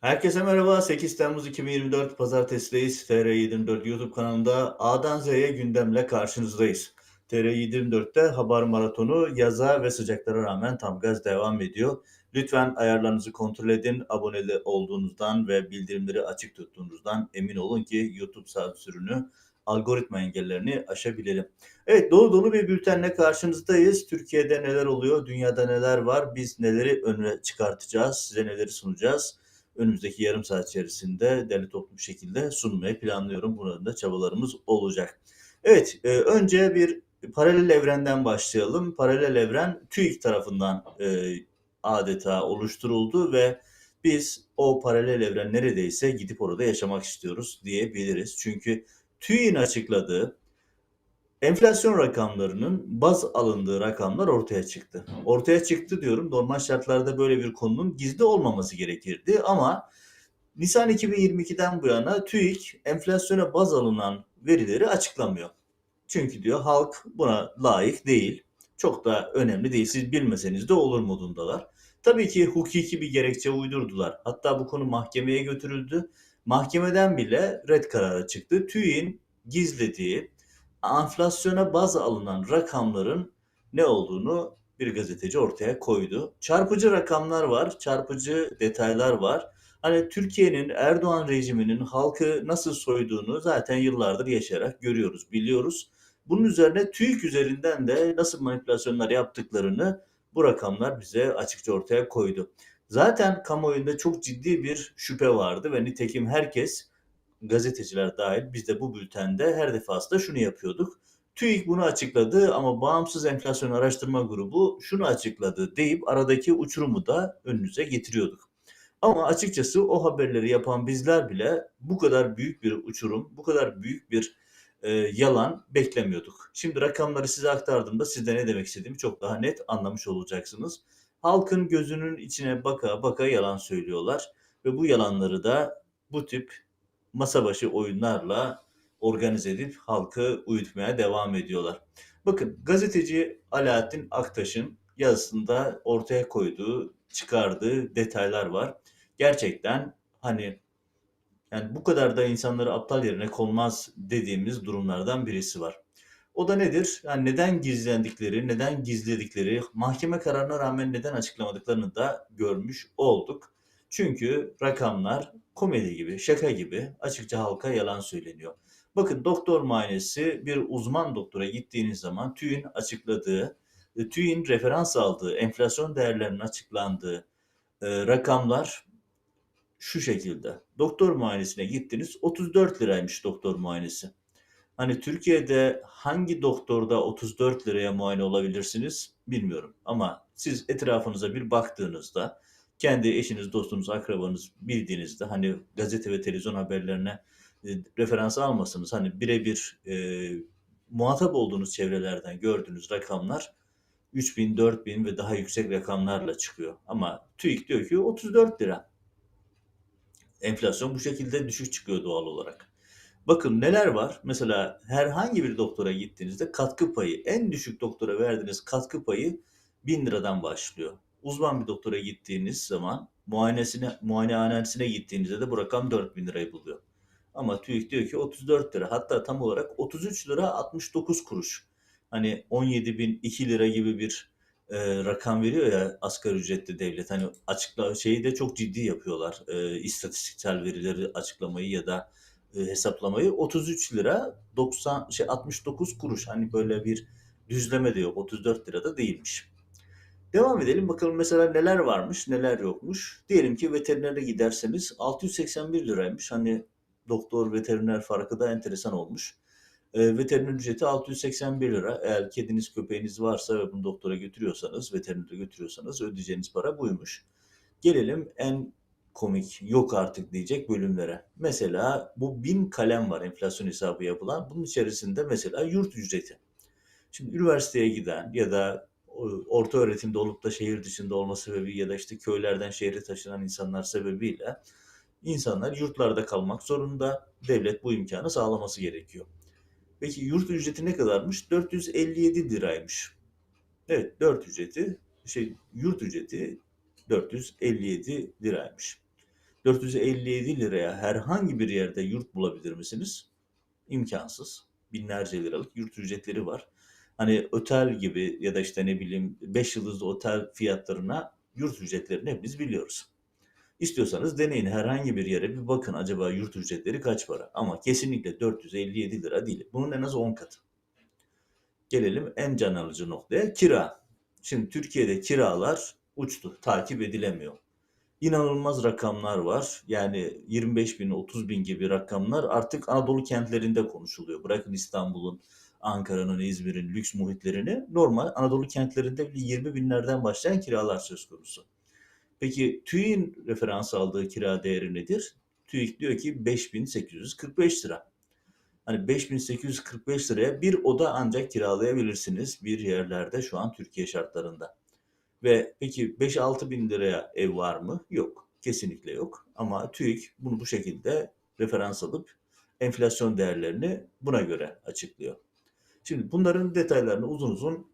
Herkese merhaba. 8 Temmuz 2024 Pazartesi'deyiz. TR24 YouTube kanalında A'dan Z'ye gündemle karşınızdayız. TR24'te haber maratonu yaza ve sıcaklara rağmen tam gaz devam ediyor. Lütfen ayarlarınızı kontrol edin. Abone olduğunuzdan ve bildirimleri açık tuttuğunuzdan emin olun ki YouTube sansürünü, algoritma engellerini aşabilelim. Evet dolu dolu bir bültenle karşınızdayız. Türkiye'de neler oluyor, dünyada neler var, biz neleri öne çıkartacağız, size neleri sunacağız önümüzdeki yarım saat içerisinde derli toplu bir şekilde sunmayı planlıyorum. Bunun da çabalarımız olacak. Evet, e, önce bir paralel evrenden başlayalım. Paralel evren TÜİK tarafından e, adeta oluşturuldu ve biz o paralel evren neredeyse gidip orada yaşamak istiyoruz diyebiliriz. Çünkü TÜİK'in açıkladığı Enflasyon rakamlarının baz alındığı rakamlar ortaya çıktı. Ortaya çıktı diyorum. Normal şartlarda böyle bir konunun gizli olmaması gerekirdi ama Nisan 2022'den bu yana TÜİK enflasyona baz alınan verileri açıklamıyor. Çünkü diyor halk buna layık değil. Çok da önemli değil. Siz bilmeseniz de olur modundalar. Tabii ki hukuki bir gerekçe uydurdular. Hatta bu konu mahkemeye götürüldü. Mahkemeden bile red kararı çıktı. TÜİK'in gizlediği enflasyona baz alınan rakamların ne olduğunu bir gazeteci ortaya koydu. Çarpıcı rakamlar var, çarpıcı detaylar var. Hani Türkiye'nin Erdoğan rejiminin halkı nasıl soyduğunu zaten yıllardır yaşayarak görüyoruz, biliyoruz. Bunun üzerine TÜİK üzerinden de nasıl manipülasyonlar yaptıklarını bu rakamlar bize açıkça ortaya koydu. Zaten kamuoyunda çok ciddi bir şüphe vardı ve nitekim herkes gazeteciler dahil biz de bu bültende her defasında şunu yapıyorduk. TÜİK bunu açıkladı ama Bağımsız Enflasyon Araştırma Grubu şunu açıkladı deyip aradaki uçurumu da önünüze getiriyorduk. Ama açıkçası o haberleri yapan bizler bile bu kadar büyük bir uçurum, bu kadar büyük bir e, yalan beklemiyorduk. Şimdi rakamları size aktardığımda siz de ne demek istediğimi çok daha net anlamış olacaksınız. Halkın gözünün içine baka baka yalan söylüyorlar ve bu yalanları da bu tip masa başı oyunlarla organize edip halkı uyutmaya devam ediyorlar. Bakın gazeteci Alaaddin Aktaş'ın yazısında ortaya koyduğu, çıkardığı detaylar var. Gerçekten hani yani bu kadar da insanları aptal yerine konmaz dediğimiz durumlardan birisi var. O da nedir? Yani neden gizlendikleri, neden gizledikleri, mahkeme kararına rağmen neden açıklamadıklarını da görmüş olduk. Çünkü rakamlar komedi gibi, şaka gibi açıkça halka yalan söyleniyor. Bakın doktor muayenesi bir uzman doktora gittiğiniz zaman TÜİ'nin açıkladığı, e, TÜİ'nin referans aldığı, enflasyon değerlerinin açıklandığı e, rakamlar şu şekilde. Doktor muayenesine gittiniz 34 liraymış doktor muayenesi. Hani Türkiye'de hangi doktorda 34 liraya muayene olabilirsiniz bilmiyorum. Ama siz etrafınıza bir baktığınızda kendi eşiniz, dostunuz, akrabanız bildiğinizde hani gazete ve televizyon haberlerine e, referans almasınız. Hani birebir e, muhatap olduğunuz çevrelerden gördüğünüz rakamlar 3000, 4000 ve daha yüksek rakamlarla çıkıyor. Ama TÜİK diyor ki 34 lira. Enflasyon bu şekilde düşük çıkıyor doğal olarak. Bakın neler var? Mesela herhangi bir doktora gittiğinizde katkı payı, en düşük doktora verdiğiniz katkı payı 1000 liradan başlıyor uzman bir doktora gittiğiniz zaman muayenesine, muayenehanesine gittiğinizde de bu rakam 4000 lirayı buluyor. Ama TÜİK diyor ki 34 lira hatta tam olarak 33 lira 69 kuruş. Hani 17 bin 2 lira gibi bir e, rakam veriyor ya asgari ücretli devlet. Hani açıkla şeyi de çok ciddi yapıyorlar. E, istatistiksel verileri açıklamayı ya da e, hesaplamayı 33 lira 90 şey 69 kuruş. Hani böyle bir düzleme de yok. 34 lira da değilmiş. Devam edelim bakalım mesela neler varmış, neler yokmuş. Diyelim ki veterinere giderseniz 681 liraymış. Hani doktor veteriner farkı da enteresan olmuş. E, veteriner ücreti 681 lira. Eğer kediniz köpeğiniz varsa ve bunu doktora götürüyorsanız, veterinere götürüyorsanız ödeyeceğiniz para buymuş. Gelelim en komik, yok artık diyecek bölümlere. Mesela bu bin kalem var enflasyon hesabı yapılan. Bunun içerisinde mesela yurt ücreti. Şimdi üniversiteye giden ya da orta öğretimde olup da şehir dışında olma sebebi ya da işte köylerden şehre taşınan insanlar sebebiyle insanlar yurtlarda kalmak zorunda. Devlet bu imkanı sağlaması gerekiyor. Peki yurt ücreti ne kadarmış? 457 liraymış. Evet, dört ücreti şey yurt ücreti 457 liraymış. 457 liraya herhangi bir yerde yurt bulabilir misiniz? İmkansız. Binlerce liralık yurt ücretleri var. Hani otel gibi ya da işte ne bileyim 5 yıldızlı otel fiyatlarına yurt ücretlerini hepimiz biliyoruz. İstiyorsanız deneyin herhangi bir yere bir bakın acaba yurt ücretleri kaç para? Ama kesinlikle 457 lira değil. Bunun en az 10 katı. Gelelim en can alıcı noktaya kira. Şimdi Türkiye'de kiralar uçtu, takip edilemiyor. İnanılmaz rakamlar var. Yani 25 bin, 30 bin gibi rakamlar artık Anadolu kentlerinde konuşuluyor. Bırakın İstanbul'un, Ankara'nın, İzmir'in lüks muhitlerini. Normal Anadolu kentlerinde bile 20 binlerden başlayan kiralar söz konusu. Peki TÜİK'in referans aldığı kira değeri nedir? TÜİK diyor ki 5845 lira. Hani 5845 liraya bir oda ancak kiralayabilirsiniz bir yerlerde şu an Türkiye şartlarında. Ve peki 5-6 bin liraya ev var mı? Yok. Kesinlikle yok. Ama TÜİK bunu bu şekilde referans alıp enflasyon değerlerini buna göre açıklıyor. Şimdi bunların detaylarını uzun uzun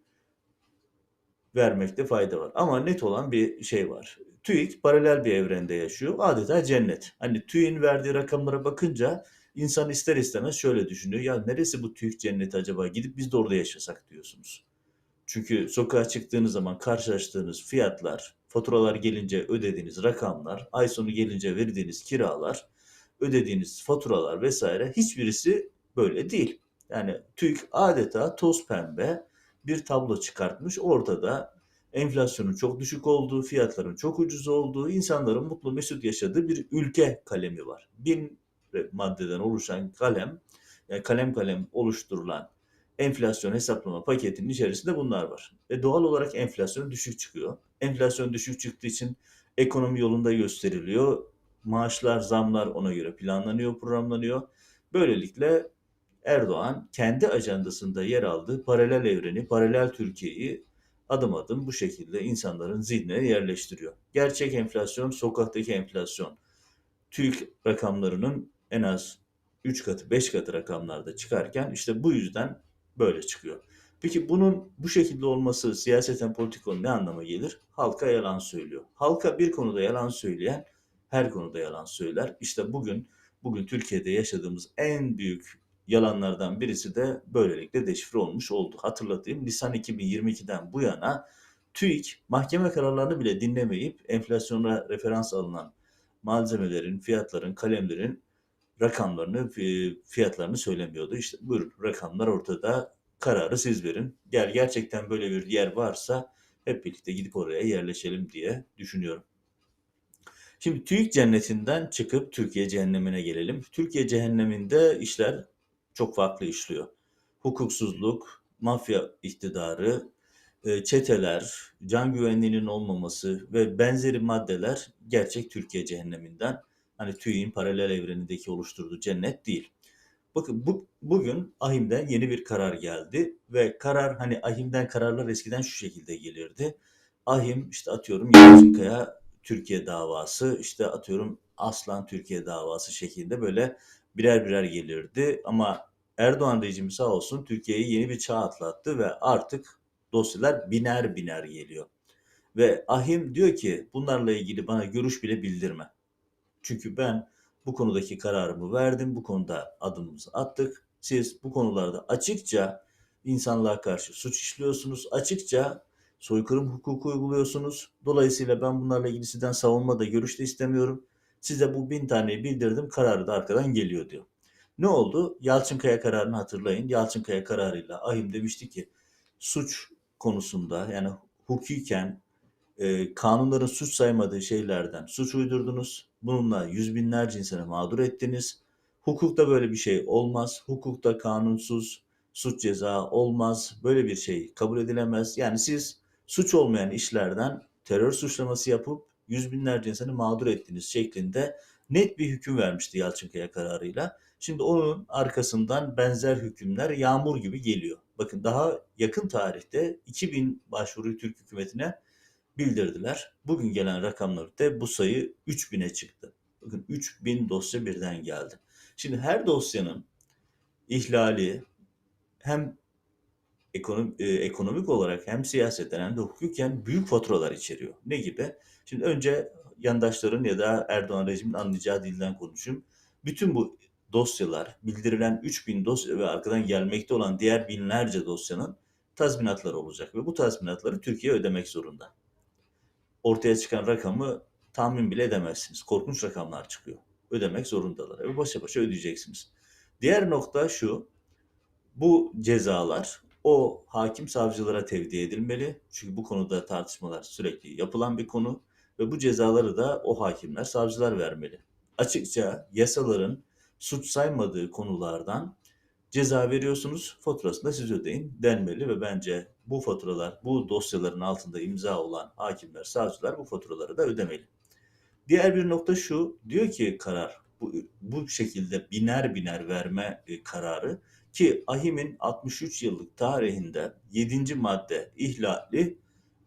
vermekte fayda var. Ama net olan bir şey var. TÜİK paralel bir evrende yaşıyor. Adeta cennet. Hani TÜİK'in verdiği rakamlara bakınca insan ister istemez şöyle düşünüyor. Ya neresi bu TÜİK cenneti acaba? Gidip biz de orada yaşasak diyorsunuz. Çünkü sokağa çıktığınız zaman karşılaştığınız fiyatlar, faturalar gelince ödediğiniz rakamlar, ay sonu gelince verdiğiniz kiralar, ödediğiniz faturalar vesaire hiçbirisi böyle değil. Yani TÜİK adeta toz pembe bir tablo çıkartmış. Ortada enflasyonun çok düşük olduğu, fiyatların çok ucuz olduğu, insanların mutlu mesut yaşadığı bir ülke kalemi var. Bin maddeden oluşan kalem, yani kalem kalem oluşturulan enflasyon hesaplama paketinin içerisinde bunlar var. Ve doğal olarak enflasyon düşük çıkıyor. Enflasyon düşük çıktığı için ekonomi yolunda gösteriliyor. Maaşlar, zamlar ona göre planlanıyor, programlanıyor. Böylelikle Erdoğan kendi ajandasında yer aldığı paralel evreni, paralel Türkiye'yi adım adım bu şekilde insanların zihnine yerleştiriyor. Gerçek enflasyon, sokaktaki enflasyon. TÜİK rakamlarının en az 3 katı, 5 katı rakamlarda çıkarken işte bu yüzden böyle çıkıyor. Peki bunun bu şekilde olması siyaseten politikonun ne anlama gelir? Halka yalan söylüyor. Halka bir konuda yalan söyleyen her konuda yalan söyler. İşte bugün bugün Türkiye'de yaşadığımız en büyük yalanlardan birisi de böylelikle deşifre olmuş oldu. Hatırlatayım Nisan 2022'den bu yana TÜİK mahkeme kararlarını bile dinlemeyip enflasyona referans alınan malzemelerin, fiyatların, kalemlerin rakamlarını, fiyatlarını söylemiyordu. İşte buyurun rakamlar ortada. Kararı siz verin. Gel gerçekten böyle bir yer varsa hep birlikte gidip oraya yerleşelim diye düşünüyorum. Şimdi TÜİK cennetinden çıkıp Türkiye cehennemine gelelim. Türkiye cehenneminde işler çok farklı işliyor. Hukuksuzluk, mafya iktidarı, e, çeteler, can güvenliğinin olmaması ve benzeri maddeler gerçek Türkiye cehenneminden hani TÜİ'nin paralel evrenindeki oluşturduğu cennet değil. Bakın bu, bugün AHİM'den yeni bir karar geldi ve karar hani AHİM'den kararlar eskiden şu şekilde gelirdi. AHİM işte atıyorum Yalçınkaya Türkiye davası işte atıyorum Aslan Türkiye davası şeklinde böyle birer birer gelirdi ama Erdoğan rejimi sağ olsun Türkiye'yi yeni bir çağ atlattı ve artık dosyalar biner biner geliyor. Ve Ahim diyor ki bunlarla ilgili bana görüş bile bildirme. Çünkü ben bu konudaki kararımı verdim, bu konuda adımımızı attık. Siz bu konularda açıkça insanlığa karşı suç işliyorsunuz, açıkça soykırım hukuku uyguluyorsunuz. Dolayısıyla ben bunlarla ilgili sizden savunma da görüş de istemiyorum. Size bu bin taneyi bildirdim, kararı da arkadan geliyor diyor. Ne oldu? Yalçınkaya kararını hatırlayın. Yalçınkaya kararıyla Ahim demişti ki suç konusunda yani hukuken e, kanunların suç saymadığı şeylerden suç uydurdunuz. Bununla yüz binlerce insanı mağdur ettiniz. Hukukta böyle bir şey olmaz. Hukukta kanunsuz suç ceza olmaz. Böyle bir şey kabul edilemez. Yani siz suç olmayan işlerden terör suçlaması yapıp yüz binlerce insanı mağdur ettiniz şeklinde net bir hüküm vermişti Yalçınkaya kararıyla. Şimdi onun arkasından benzer hükümler yağmur gibi geliyor. Bakın daha yakın tarihte 2000 başvuruyu Türk hükümetine bildirdiler. Bugün gelen rakamlarda bu sayı 3000'e çıktı. Bakın 3000 dosya birden geldi. Şimdi her dosyanın ihlali hem ekonom eee, ekonomik olarak hem siyaseten hem de hukuken büyük faturalar içeriyor. Ne gibi? Şimdi önce yandaşların ya da Erdoğan rejiminin anlayacağı dilden konuşayım. Bütün bu dosyalar, bildirilen 3000 dosya ve arkadan gelmekte olan diğer binlerce dosyanın tazminatları olacak ve bu tazminatları Türkiye ödemek zorunda. Ortaya çıkan rakamı tahmin bile edemezsiniz. Korkunç rakamlar çıkıyor. Ödemek zorundalar ve başa başa ödeyeceksiniz. Diğer nokta şu, bu cezalar o hakim savcılara tevdi edilmeli. Çünkü bu konuda tartışmalar sürekli yapılan bir konu ve bu cezaları da o hakimler, savcılar vermeli. Açıkça yasaların suç saymadığı konulardan ceza veriyorsunuz, faturasını da siz ödeyin denmeli ve bence bu faturalar, bu dosyaların altında imza olan hakimler, savcılar bu faturaları da ödemeli. Diğer bir nokta şu, diyor ki karar, bu, bu şekilde biner biner verme e, kararı ki AHİM'in 63 yıllık tarihinde 7. madde ihlali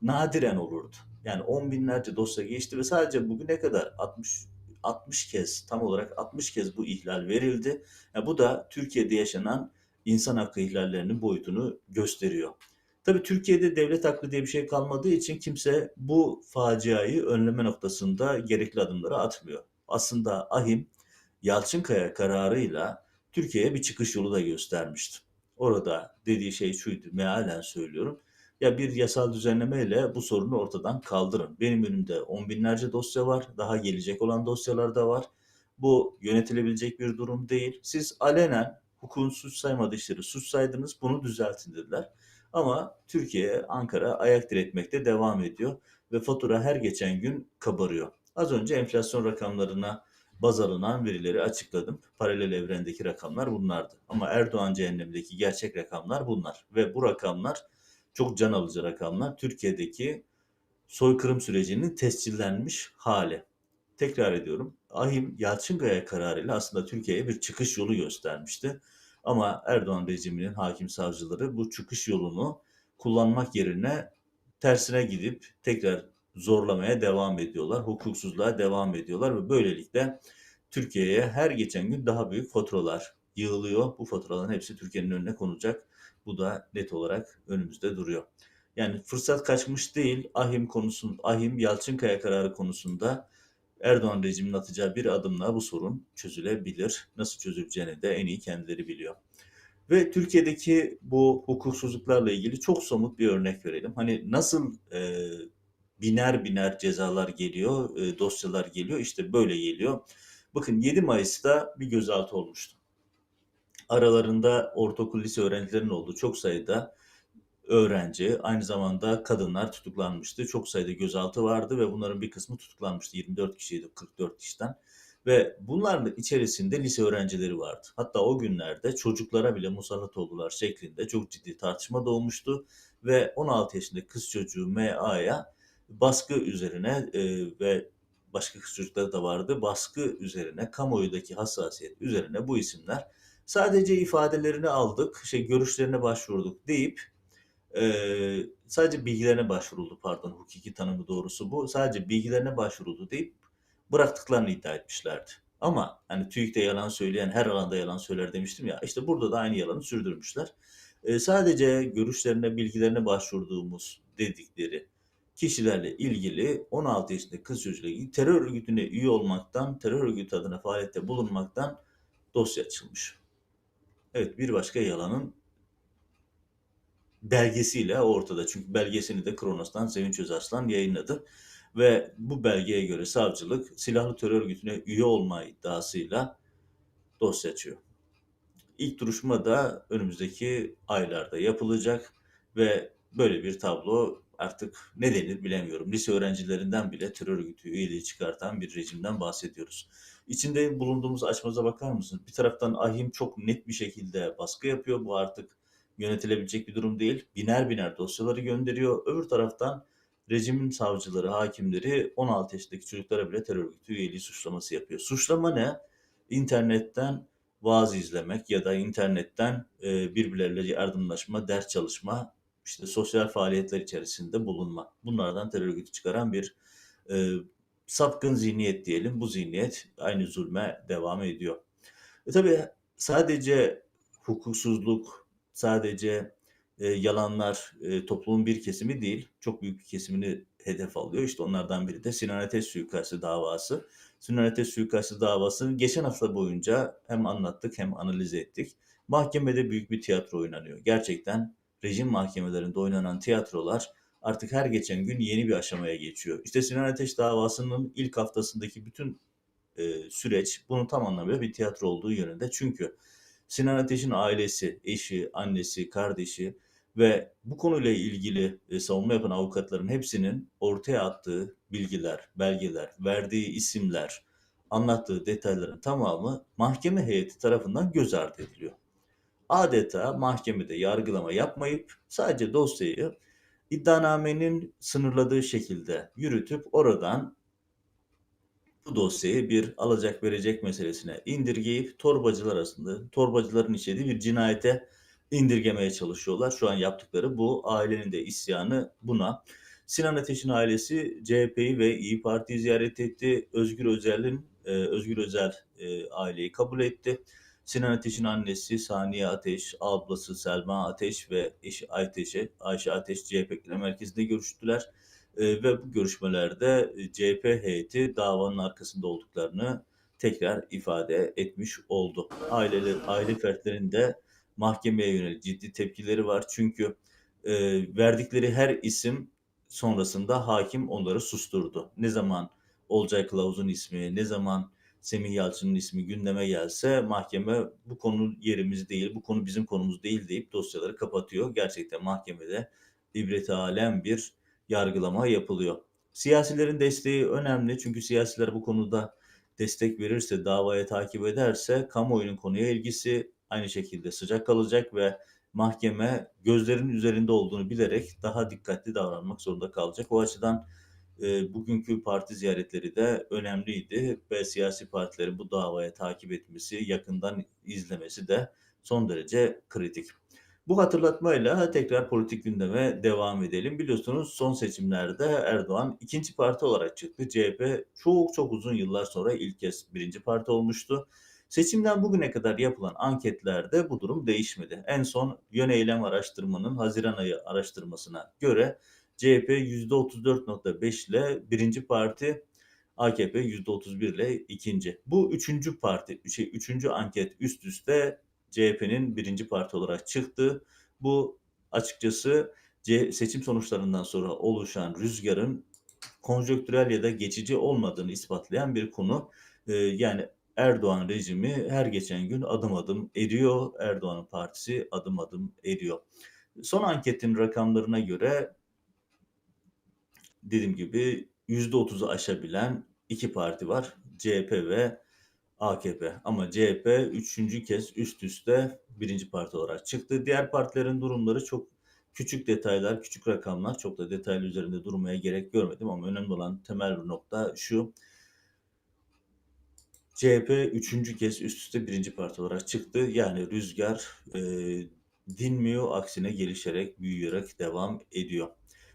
nadiren olurdu. Yani on binlerce dosya geçti ve sadece bugüne kadar 60 60 kez tam olarak 60 kez bu ihlal verildi. Yani bu da Türkiye'de yaşanan insan hakkı ihlallerinin boyutunu gösteriyor. Tabii Türkiye'de devlet hakkı diye bir şey kalmadığı için kimse bu faciayı önleme noktasında gerekli adımları atmıyor. Aslında AHİM Yalçınkaya kararıyla Türkiye'ye bir çıkış yolu da göstermişti. Orada dediği şey şuydu, mealen söylüyorum. Ya bir yasal düzenlemeyle bu sorunu ortadan kaldırın. Benim önümde on binlerce dosya var, daha gelecek olan dosyalar da var. Bu yönetilebilecek bir durum değil. Siz alenen hukukun suç saymadığı işleri suç saydınız, bunu düzeltin dediler. Ama Türkiye, Ankara ayak diretmekte devam ediyor ve fatura her geçen gün kabarıyor. Az önce enflasyon rakamlarına baz alınan verileri açıkladım. Paralel evrendeki rakamlar bunlardı. Ama Erdoğan cehennemdeki gerçek rakamlar bunlar. Ve bu rakamlar çok can alıcı rakamlar. Türkiye'deki soykırım sürecinin tescillenmiş hali. Tekrar ediyorum. Ahim Yalçınkaya kararıyla aslında Türkiye'ye bir çıkış yolu göstermişti. Ama Erdoğan rejiminin hakim savcıları bu çıkış yolunu kullanmak yerine tersine gidip tekrar zorlamaya devam ediyorlar. Hukuksuzluğa devam ediyorlar ve böylelikle Türkiye'ye her geçen gün daha büyük faturalar yığılıyor. Bu faturaların hepsi Türkiye'nin önüne konacak. Bu da net olarak önümüzde duruyor. Yani fırsat kaçmış değil. Ahim konusun, Ahim Yalçınkaya kararı konusunda Erdoğan rejiminin atacağı bir adımla bu sorun çözülebilir. Nasıl çözüleceğini de en iyi kendileri biliyor. Ve Türkiye'deki bu hukuksuzluklarla ilgili çok somut bir örnek verelim. Hani nasıl e, biner biner cezalar geliyor, e, dosyalar geliyor. İşte böyle geliyor. Bakın 7 Mayıs'ta bir gözaltı olmuştu. Aralarında ortaokul lise öğrencilerinin olduğu çok sayıda öğrenci, aynı zamanda kadınlar tutuklanmıştı. Çok sayıda gözaltı vardı ve bunların bir kısmı tutuklanmıştı. 24 kişiydi 44 kişiden. Ve bunların içerisinde lise öğrencileri vardı. Hatta o günlerde çocuklara bile musallat oldular şeklinde çok ciddi tartışma doğmuştu. Ve 16 yaşındaki kız çocuğu M.A.'ya baskı üzerine e, ve başka kız çocukları da vardı. Baskı üzerine, kamuoyudaki hassasiyet üzerine bu isimler sadece ifadelerini aldık, şey görüşlerine başvurduk deyip e, sadece bilgilerine başvuruldu pardon hukuki tanımı doğrusu bu. Sadece bilgilerine başvuruldu deyip bıraktıklarını iddia etmişlerdi. Ama hani TÜİK'te yalan söyleyen her alanda yalan söyler demiştim ya işte burada da aynı yalanı sürdürmüşler. E, sadece görüşlerine, bilgilerine başvurduğumuz dedikleri kişilerle ilgili 16 yaşındaki kız çocuğuyla ilgili terör örgütüne üye olmaktan, terör örgütü adına faaliyette bulunmaktan dosya açılmış. Evet bir başka yalanın belgesiyle ortada. Çünkü belgesini de Kronos'tan Sevinç Özaslan yayınladı. Ve bu belgeye göre savcılık silahlı terör örgütüne üye olma iddiasıyla dosya açıyor. İlk duruşma da önümüzdeki aylarda yapılacak ve böyle bir tablo artık ne denir bilemiyorum. Lise öğrencilerinden bile terör örgütü üyeliği çıkartan bir rejimden bahsediyoruz. İçinde bulunduğumuz açmaza bakar mısınız? Bir taraftan ahim çok net bir şekilde baskı yapıyor. Bu artık yönetilebilecek bir durum değil. Biner biner dosyaları gönderiyor. Öbür taraftan rejimin savcıları, hakimleri 16 yaşındaki çocuklara bile terör örgütü üyeliği suçlaması yapıyor. Suçlama ne? İnternetten vaaz izlemek ya da internetten birbirleriyle yardımlaşma, ders çalışma, işte sosyal faaliyetler içerisinde bulunma. Bunlardan terör örgütü çıkaran bir e, sapkın zihniyet diyelim. Bu zihniyet aynı zulme devam ediyor. E tabii sadece hukuksuzluk, sadece eee, yalanlar, eee, toplumun bir kesimi değil, çok büyük bir kesimini hedef alıyor. İşte onlardan biri de Sinan Ateş suikastı davası. Sinan Ateş suikastı davasını geçen hafta boyunca hem anlattık hem analiz ettik. Mahkemede büyük bir tiyatro oynanıyor. Gerçekten rejim mahkemelerinde oynanan tiyatrolar artık her geçen gün yeni bir aşamaya geçiyor. İşte Sinan Ateş davasının ilk haftasındaki bütün eee, süreç bunun tam anlamıyla bir tiyatro olduğu yönünde. Çünkü Sinan Ateş'in ailesi, eşi, annesi, kardeşi ve bu konuyla ilgili e, savunma yapan avukatların hepsinin ortaya attığı bilgiler, belgeler, verdiği isimler, anlattığı detayların tamamı mahkeme heyeti tarafından göz ardı ediliyor. Adeta mahkemede yargılama yapmayıp sadece dosyayı iddianamenin sınırladığı şekilde yürütüp oradan bu dosyayı bir alacak verecek meselesine indirgeyip torbacılar arasında torbacıların işlediği bir cinayete indirgemeye çalışıyorlar. Şu an yaptıkları bu. Ailenin de isyanı buna. Sinan Ateş'in ailesi CHP'yi ve İyi Parti'yi ziyaret etti. Özgür Özel'in e, Özgür Özel e, aileyi kabul etti. Sinan Ateş'in annesi Saniye Ateş, ablası Selma Ateş ve eşi Ayteş'e, Ayşe Ateş CHP Genel Merkezi'nde görüştüler. Eee, ve bu görüşmelerde e, CHP heyeti davanın arkasında olduklarını tekrar ifade etmiş oldu. Aileler, aile fertlerinin de mahkemeye yönelik ciddi tepkileri var. Çünkü eee, verdikleri her isim sonrasında hakim onları susturdu. Ne zaman Olcay Kılavuz'un ismi, ne zaman Semih Yalçın'ın ismi gündeme gelse mahkeme bu konu yerimiz değil, bu konu bizim konumuz değil deyip dosyaları kapatıyor. Gerçekten mahkemede ibret alem bir yargılama yapılıyor. Siyasilerin desteği önemli çünkü siyasiler bu konuda destek verirse, davaya takip ederse kamuoyunun konuya ilgisi aynı şekilde sıcak kalacak ve mahkeme gözlerin üzerinde olduğunu bilerek daha dikkatli davranmak zorunda kalacak. O açıdan e, bugünkü parti ziyaretleri de önemliydi ve siyasi partilerin bu davaya takip etmesi, yakından izlemesi de son derece kritik. Bu hatırlatmayla tekrar politik gündeme devam edelim. Biliyorsunuz son seçimlerde Erdoğan ikinci parti olarak çıktı. CHP çok çok uzun yıllar sonra ilk kez birinci parti olmuştu. Seçimden bugüne kadar yapılan anketlerde bu durum değişmedi. En son Yöneylem Araştırma'nın Haziran ayı araştırmasına göre CHP %34.5 ile birinci parti, AKP %31 ile ikinci. Bu üçüncü parti, şey, üçüncü anket üst üste CHP'nin birinci parti olarak çıktı. Bu açıkçası seçim sonuçlarından sonra oluşan rüzgarın konjonktürel ya da geçici olmadığını ispatlayan bir konu. Ee, yani Erdoğan rejimi her geçen gün adım adım eriyor. Erdoğan'ın partisi adım adım eriyor. Son anketin rakamlarına göre dediğim gibi %30'u aşabilen iki parti var. CHP ve AKP. Ama CHP üçüncü kez üst üste birinci parti olarak çıktı. Diğer partilerin durumları çok küçük detaylar, küçük rakamlar. Çok da detaylı üzerinde durmaya gerek görmedim ama önemli olan temel bir nokta şu. CHP üçüncü kez üst üste birinci parti olarak çıktı. Yani rüzgar e, dinmiyor, aksine gelişerek, büyüyerek devam ediyor.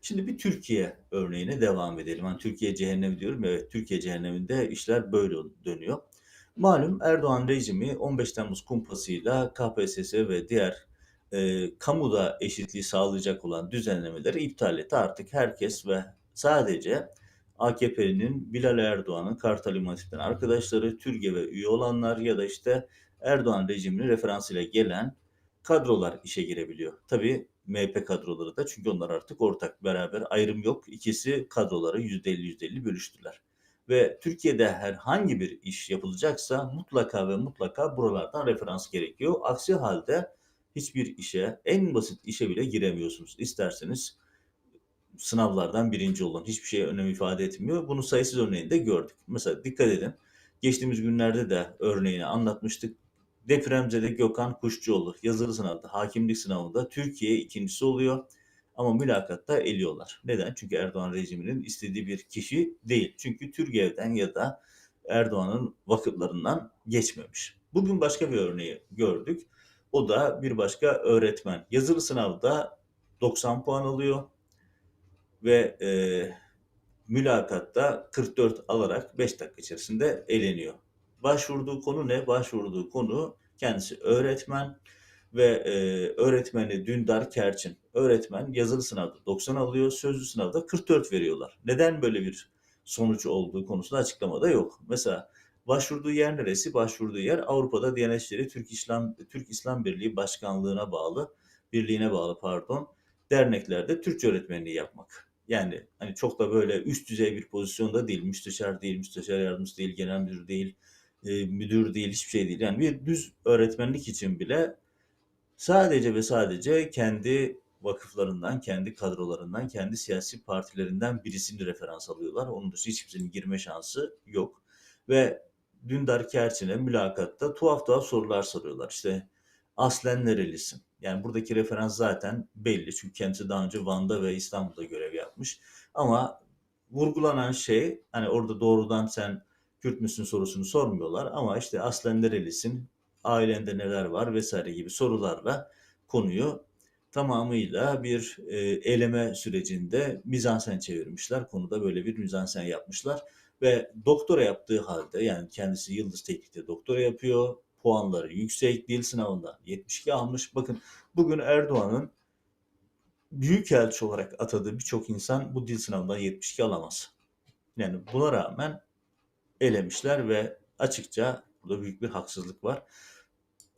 Şimdi bir Türkiye örneğine devam edelim. Hani Türkiye cehennemi diyorum. Evet, Türkiye cehenneminde işler böyle dönüyor. Malum Erdoğan rejimi 15 Temmuz kumpasıyla KPSS ve diğer e, kamuda eşitliği sağlayacak olan düzenlemeleri iptal etti. Artık herkes ve sadece AKP'nin Bilal Erdoğan'ın Kartal İmam arkadaşları, TÜRGEV'e üye olanlar ya da işte Erdoğan rejiminin referansıyla gelen kadrolar işe girebiliyor. Tabii MHP kadroları da çünkü onlar artık ortak beraber ayrım yok. İkisi kadroları %50 %50 bölüştüler ve Türkiye'de herhangi bir iş yapılacaksa mutlaka ve mutlaka buralardan referans gerekiyor. Aksi halde hiçbir işe, en basit işe bile giremiyorsunuz. İsterseniz sınavlardan birinci olun. Hiçbir şey önem ifade etmiyor. Bunu sayısız örneğinde gördük. Mesela dikkat edin. Geçtiğimiz günlerde de örneğini anlatmıştık. Depremzede Gökhan Kuşçuoğlu yazılı sınavda, hakimlik sınavında Türkiye ikincisi oluyor. Ama mülakatta eliyorlar. Neden? Çünkü Erdoğan rejiminin istediği bir kişi değil. Çünkü Türgev'den ya da Erdoğan'ın vakıflarından geçmemiş. Bugün başka bir örneği gördük. O da bir başka öğretmen. Yazılı sınavda 90 puan alıyor ve e, mülakatta 44 alarak 5 dakika içerisinde eleniyor. Başvurduğu konu ne? Başvurduğu konu kendisi öğretmen ve e, öğretmeni Dündar Kerçin. Öğretmen yazılı sınavda 90 alıyor, sözlü sınavda 44 veriyorlar. Neden böyle bir sonuç olduğu konusunda açıklamada yok. Mesela başvurduğu yer neresi? Başvurduğu yer Avrupa'da Diyanet İşleri Türk İslam Türk İslam Birliği Başkanlığına bağlı, birliğine bağlı pardon, derneklerde Türkçe öğretmenliği yapmak. Yani hani çok da böyle üst düzey bir pozisyonda değil, müsteşar değil, müsteşar yardımcısı değil, genel müdür değil, e, müdür değil, hiçbir şey değil. Yani bir düz öğretmenlik için bile sadece ve sadece kendi vakıflarından, kendi kadrolarından, kendi siyasi partilerinden birisini referans alıyorlar. Onun dışında hiç kimsenin girme şansı yok. Ve Dündar Kerçin'e mülakatta tuhaf tuhaf sorular soruyorlar. İşte aslen nerelisin? Yani buradaki referans zaten belli. Çünkü kendisi daha önce Van'da ve İstanbul'da görev yapmış. Ama vurgulanan şey hani orada doğrudan sen Kürt müsün sorusunu sormuyorlar ama işte aslen nerelisin, ailende neler var vesaire gibi sorularla konuyu tamamıyla bir e, eleme sürecinde mizansen çevirmişler. Konuda böyle bir mizansen yapmışlar ve doktora yaptığı halde yani kendisi Yıldız Teknik'te doktora yapıyor. Puanları yüksek, dil sınavında 72 almış. Bakın bugün Erdoğan'ın büyükelçi olarak atadığı birçok insan bu dil sınavından 72 alamaz. Yani buna rağmen elemişler ve açıkça burada büyük bir haksızlık var.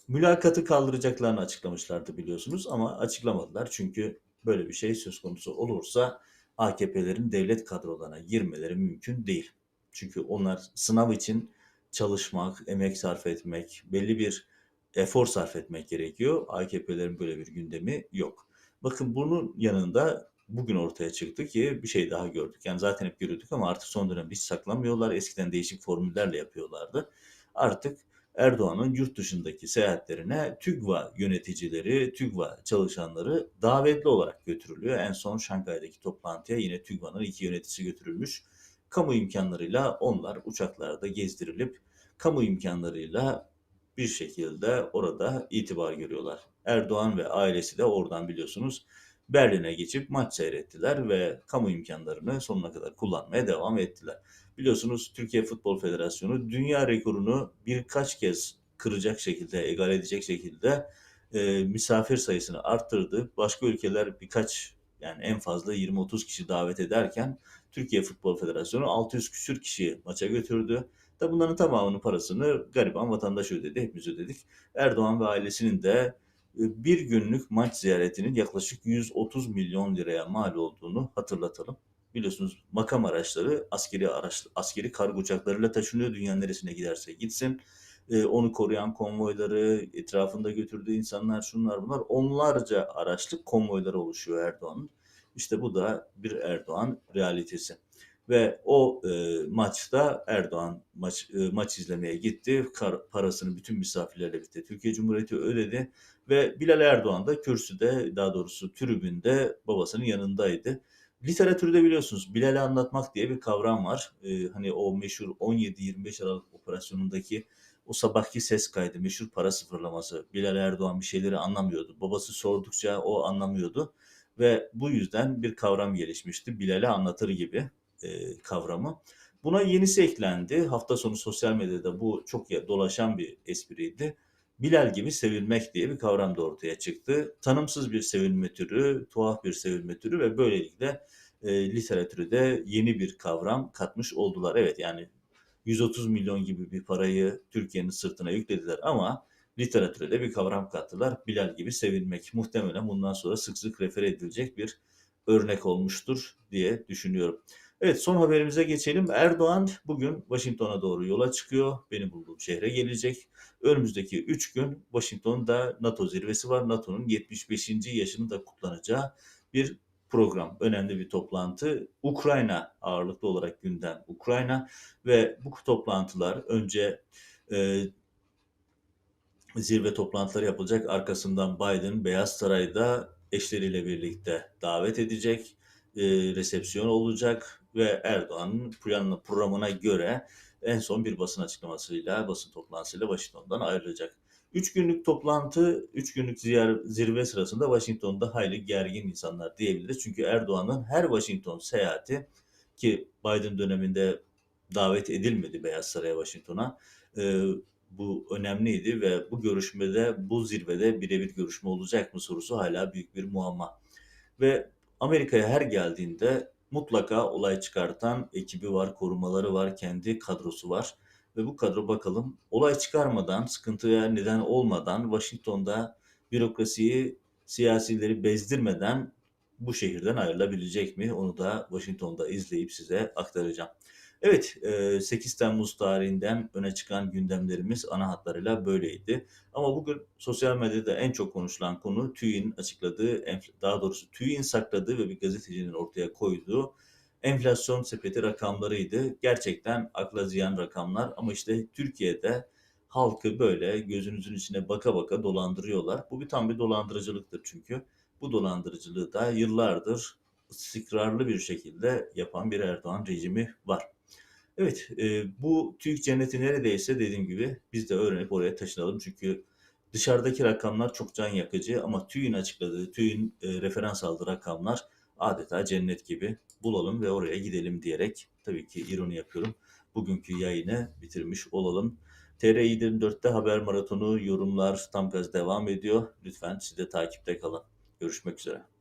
Mülakatı kaldıracaklarını açıklamışlardı biliyorsunuz ama açıklamadılar çünkü böyle bir şey söz konusu olursa AKP'lerin devlet kadrolarına girmeleri mümkün değil. Çünkü onlar sınav için çalışmak, emek sarf etmek, belli bir efor sarf etmek gerekiyor. AKP'lerin böyle bir gündemi yok. Bakın bunun yanında bugün ortaya çıktı ki bir şey daha gördük. Yani zaten hep görüyorduk ama artık son dönemde hiç saklamıyorlar. Eskiden değişik formüllerle yapıyorlardı. Artık Erdoğan'ın yurt dışındaki seyahatlerine TÜGVA yöneticileri, TÜGVA çalışanları davetli olarak götürülüyor. En son Şangay'daki toplantıya yine TÜGVA'nın iki yöneticisi götürülmüş. Kamu imkanlarıyla onlar uçaklarda gezdirilip kamu imkanlarıyla bir şekilde orada itibar görüyorlar. Erdoğan ve ailesi de oradan biliyorsunuz Berlin'e geçip maç seyrettiler ve kamu imkanlarını sonuna kadar kullanmaya devam ettiler. Biliyorsunuz Türkiye Futbol Federasyonu dünya rekorunu birkaç kez kıracak şekilde, egal edecek şekilde e, misafir sayısını arttırdı. Başka ülkeler birkaç yani en fazla 20-30 kişi davet ederken Türkiye Futbol Federasyonu 600 küsür kişiyi maça götürdü. Da bunların tamamının parasını gariban vatandaş ödedi, hepimiz ödedik. Erdoğan ve ailesinin de bir günlük maç ziyaretinin yaklaşık 130 milyon liraya mal olduğunu hatırlatalım. Biliyorsunuz makam araçları askeri araç, askeri kargo uçaklarıyla taşınıyor dünya neresine giderse gitsin. Ee, onu koruyan konvoyları, etrafında götürdüğü insanlar, şunlar bunlar onlarca araçlık konvoyları oluşuyor Erdoğan'ın. İşte bu da bir Erdoğan realitesi. Ve o e, maçta Erdoğan maç e, maç izlemeye gitti. Kar, parasını bütün misafirlerle birlikte Türkiye Cumhuriyeti ödedi. Ve Bilal Erdoğan da kürsüde daha doğrusu tribünde babasının yanındaydı. Literatürde biliyorsunuz Bilal'i anlatmak diye bir kavram var. Ee, hani o meşhur 17-25 Aralık operasyonundaki o sabahki ses kaydı, meşhur para sıfırlaması. Bilal Erdoğan bir şeyleri anlamıyordu. Babası sordukça o anlamıyordu. Ve bu yüzden bir kavram gelişmişti. Bilal'i anlatır gibi e, kavramı. Buna yenisi eklendi. Hafta sonu sosyal medyada bu çok dolaşan bir espriydi. Bilal gibi sevilmek diye bir kavram da ortaya çıktı. Tanımsız bir sevilme türü, tuhaf bir sevilme türü ve böylelikle e, literatürü de yeni bir kavram katmış oldular. Evet yani 130 milyon gibi bir parayı Türkiye'nin sırtına yüklediler ama literatüre de bir kavram kattılar. Bilal gibi sevilmek muhtemelen bundan sonra sık sık refer edilecek bir örnek olmuştur diye düşünüyorum. Evet son haberimize geçelim. Erdoğan bugün Washington'a doğru yola çıkıyor. Benim bulduğum şehre gelecek. Önümüzdeki 3 gün Washington'da NATO zirvesi var. NATO'nun 75. yaşını da kutlanacağı bir program. Önemli bir toplantı. Ukrayna ağırlıklı olarak gündem Ukrayna ve bu toplantılar önce e, zirve toplantıları yapılacak. Arkasından Biden Beyaz Saray'da eşleriyle birlikte davet edecek. E, resepsiyon olacak ve Erdoğan'ın planlı programına göre en son bir basın açıklamasıyla, basın toplantısıyla Washington'dan ayrılacak. Üç günlük toplantı, üç günlük zirve sırasında Washington'da hayli gergin insanlar diyebiliriz. Çünkü Erdoğan'ın her Washington seyahati ki Biden döneminde davet edilmedi Beyaz Saray'a Washington'a. E, Bu önemliydi ve bu görüşmede, bu zirvede birebir görüşme olacak mı sorusu hala büyük bir muamma. Ve Amerika'ya her geldiğinde mutlaka olay çıkartan ekibi var, korumaları var, kendi kadrosu var. Ve bu kadro bakalım olay çıkarmadan, sıkıntıya neden olmadan Washington'da bürokrasiyi, siyasileri bezdirmeden bu şehirden ayrılabilecek mi? Onu da Washington'da izleyip size aktaracağım. Evet, eee, 8 Temmuz tarihinden öne çıkan gündemlerimiz ana hatlarıyla böyleydi. Ama bugün sosyal medyada en çok konuşulan konu TÜİK'in açıkladığı, daha doğrusu TÜİK'in sakladığı ve bir gazetecinin ortaya koyduğu enflasyon sepeti rakamlarıydı. Gerçekten akla ziyan rakamlar ama işte Türkiye'de halkı böyle gözünüzün içine baka baka dolandırıyorlar. Bu bir tam bir dolandırıcılıktır çünkü. Bu dolandırıcılığı da yıllardır istikrarlı bir şekilde yapan bir Erdoğan rejimi var. Evet, eee, bu TÜİK cenneti neredeyse dediğim gibi biz de öğrenip oraya taşınalım. Çünkü dışarıdaki rakamlar çok can yakıcı ama TÜİK'in açıkladığı, TÜİK'in eee, referans aldığı rakamlar adeta cennet gibi. Bulalım ve oraya gidelim diyerek tabii ki ironi yapıyorum. Bugünkü yayını bitirmiş olalım. TR24'te haber maratonu, yorumlar tam gaz devam ediyor. Lütfen siz de takipte kalın. Görüşmek üzere.